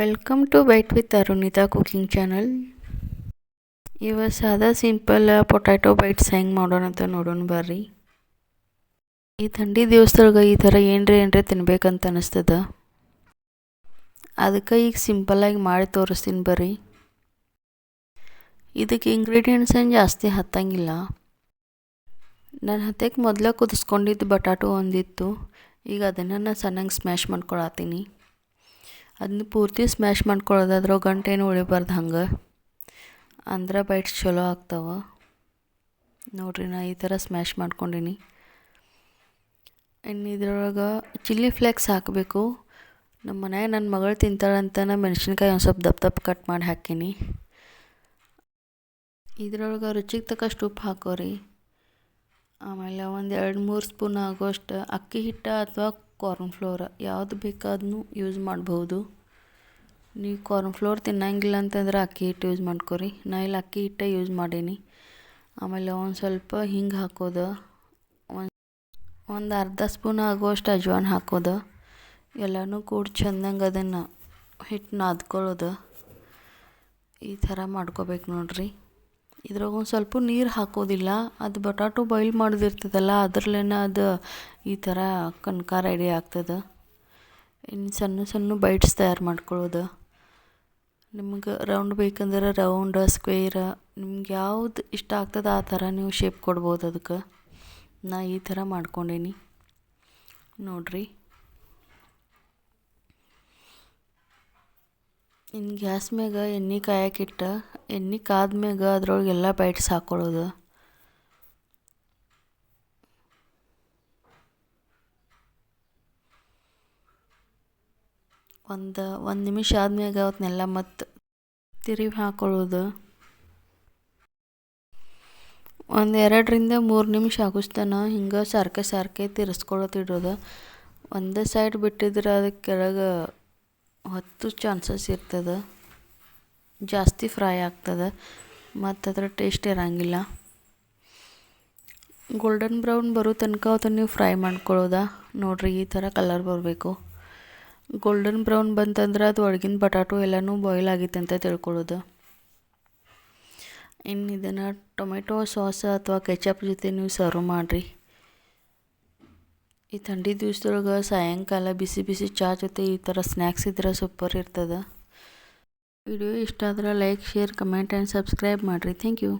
Welcome to bite with Arunita cooking channel ಇವತ್ತು ಸಾದಾ simple potato bites ಹೆಂಗೆ ಮಾಡೋಣ ಅಂತ ನೋಡೋಣ ಬರ್ರಿ. ಈ ಥಂಡಿ ದಿವಸದೊಳಗೆ ಈ ಥರ ಏನ್ರಿ ಏನ್ರಿ ತಿನ್ಬೇಕಂತ ಅನಿಸ್ತದ? ಅದಕ್ಕೆ ಈಗ ಸಿಂಪಲ್ಲಾಗಿ ಮಾಡಿ ತೋರಿಸ್ತೀನಿ ಬರ್ರಿ. ಇದಕ್ಕೆ ಇಂಗ್ರೀಡಿಯೆಂಟ್ಸ್ ಏನು ಜಾಸ್ತಿ ಹತ್ತಂಗಿಲ್ಲ. ನನ್ನ ಹತ್ತಕ್ಕೆ ಮೊದಲೇ ಕುದಿಸ್ಕೊಂಡಿದ್ದು ಬಟಾಟೊ ಒಂದಿತ್ತು. ಈಗ ಅದನ್ನು ನಾನು ಸಣ್ಣಗೆ ಸ್ಮ್ಯಾಶ್ ಮಾಡ್ಕೊಳತ್ತೀನಿ. ಅದನ್ನ ಪೂರ್ತಿ ಸ್ಮ್ಯಾಶ್ ಮಾಡ್ಕೊಳ್ಳೋದಾದ್ರೆ ಗಂಟೇನು ಉಳಿಬಾರ್ದು ಹಂಗೆ. ಅಂದ್ರೆ ಬೈಟ್ಸ್ ಚಲೋ ಆಗ್ತಾವ. ನೋಡ್ರಿ ನಾ ಈ ಥರ ಸ್ಮ್ಯಾಶ್ ಮಾಡ್ಕೊಂಡಿನಿ. ಇನ್ನು ಇದ್ರೊಳಗೆ ಚಿಲ್ಲಿ ಫ್ಲೇಕ್ಸ್ ಹಾಕಬೇಕು. ನಮ್ಮ ಮನೆ ನನ್ನ ಮಗಳು ತಿಂತಾಳಂತ ನಾ ಮೆಣಸಿನ್ಕಾಯಿ ಒಂದು ಸ್ವಲ್ಪ ದಪ್ಪ ದಪ್ಪ ಕಟ್ ಮಾಡಿ ಹಾಕೀನಿ. ಇದ್ರೊಳಗೆ ರುಚಿಗೆ ತಕ್ಕಷ್ಟು ಉಪ್ಪು ಹಾಕೋರಿ. ಆಮೇಲೆ ಒಂದು ಎರಡು ಮೂರು ಸ್ಪೂನ್ ಆಗೋಷ್ಟು ಅಕ್ಕಿ ಹಿಟ್ಟು ಅಥವಾ ಕಾರ್ನ್ ಫ್ಲೋರ್ ಯಾವುದು ಬೇಕಾದ್ರೂ ಯೂಸ್ ಮಾಡ್ಬೋದು. ನೀವು ಕಾರ್ನ್ ಫ್ಲೋರ್ ತಿನ್ನಂಗಿಲ್ಲ ಅಂತಂದ್ರೆ ಅಕ್ಕಿ ಹಿಟ್ಟು ಯೂಸ್ ಮಾಡ್ಕೊರಿ. ನಾ ಇಲ್ಲಿ ಅಕ್ಕಿ ಹಿಟ್ಟೆ ಯೂಸ್ ಮಾಡೀನಿ. ಆಮೇಲೆ ಒಂದು ಸ್ವಲ್ಪ ಹಿಂಗೆ ಹಾಕೋದು. ಒಂದು ಒಂದು ಅರ್ಧ ಸ್ಪೂನ್ ಆಗುವಷ್ಟು ಅಜ್ವಾನ್ ಹಾಕೋದು. ಎಲ್ಲನೂ ಕೂಡ ಚೆಂದಂಗೆ ಅದನ್ನು ಹಿಟ್ಟು ನಾದ್ಕೊಳ್ಳೋದು ಈ ಥರ ಮಾಡ್ಕೋಬೇಕು ನೋಡ್ರಿ. ಇದ್ರಾಗ ಒಂದು ಸ್ವಲ್ಪ ನೀರು ಹಾಕೋದಿಲ್ಲ. ಅದು ಬಟಾಟೊ ಬಾಯ್ಲ್ ಮಾಡೋದಿರ್ತದಲ್ಲ, ಅದ್ರಲ್ಲೇನ ಅದು ಈ ಥರ ಕನಕ ರೆಡಿ ಆಗ್ತದೆ. ಇನ್ನು ಸಣ್ಣ ಸಣ್ಣ ಬೈಟ್ಸ್ ತಯಾರು ಮಾಡ್ಕೊಳ್ಳೋದು. ನಿಮ್ಗೆ ರೌಂಡ್ ಬೇಕಂದ್ರೆ ರೌಂಡ್, ಸ್ಕ್ವೇರ್, ನಿಮ್ಗೆ ಯಾವ್ದು ಇಷ್ಟ ಆಗ್ತದೆ ಆ ಥರ ನೀವು ಶೇಪ್ ಕೊಡ್ಬೋದು ಅದಕ್ಕೆ. ನಾ ಈ ಥರ ಮಾಡ್ಕೊಂಡೀನಿ. ನೋಡ್ರಿ. ಇನ್ನು ಗ್ಯಾಸ್ ಮ್ಯಾಗ ಎಣ್ಣೆ ಕಾಯಕ್ಕಿಟ್ಟು ಎಣ್ಣೆ ಕಾದ್ಮ್ಯಾಗ ಅದ್ರೊಳಗೆ ಎಲ್ಲ ಬೈಟ್ಸ್ ಹಾಕ್ಕೊಳ್ಳೋದು ಒಂದು ಒಂದು ನಿಮಿಷ ಆದ್ಮ್ಯಾಗ ಅವತ್ತನ್ನೆಲ್ಲ ಮತ್ತು ತಿರುವಿ ಹಾಕೊಳ್ಳೋದು ಒಂದು ಎರಡರಿಂದ ಮೂರು ನಿಮಿಷ ಆಗುಸ್ತನ, ಹಿಂಗೆ ಸಾರ್ಕೆ ಸಾರ್ಕೆ ತಿರ್ಸ್ಕೊಳತ್ತಿಡೋದು. ಒಂದೇ ಸೈಡ್ ಬಿಟ್ಟಿದ್ರೆ ಅದಕ್ಕೆ ಕೆಳಗೆ ಹತ್ತು ಚಾನ್ಸಸ್ ಇರ್ತದೆ. ಜಾಸ್ತಿ ಫ್ರೈ ಆಗ್ತದೆ ಮತ್ತು ಅದರ ಟೇಸ್ಟ್ ಇರೋಂಗಿಲ್ಲ. ಗೋಲ್ಡನ್ ಬ್ರೌನ್ ಬರೋ ತನಕ ಅದನ್ನು ನೀವು ಫ್ರೈ ಮಾಡ್ಕೊಳ್ಳೋದ ನೋಡಿರಿ ಈ ಥರ ಕಲರ್ ಬರಬೇಕು. ಗೋಲ್ಡನ್ ಬ್ರೌನ್ ಬಂತಂದ್ರೆ ಅದು ಒಳಗಿನ ಬಟಾಟೊ ಎಲ್ಲನೂ ಬಾಯ್ಲ್ ಆಗಿತ್ತು ಅಂತ ತಿಳ್ಕೊಳ್ಳೋದು ಇನ್ನು ಇದನ್ನು ಟೊಮೆಟೊ ಸಾಸ್ ಅಥವಾ ಕೆಚಪ್ ಜೊತೆ ನೀವು ಸರ್ವ್ ಮಾಡಿರಿ. ಈ ಥಂಡಿ ದಿವ್ಸದೊಳಗೆ ಸಾಯಂಕಾಲ ಬಿಸಿ ಬಿಸಿ ಚಹಾ ಜೊತೆ ಈ ಥರ ಸ್ನ್ಯಾಕ್ಸ್ ಇದ್ರೆ ಸೂಪರ್ ಇರ್ತದೆ. ವಿಡಿಯೋ ಇಷ್ಟ ಆದ್ರೆ like share comment and subscribe ಮಾಡಿರಿ. Thank you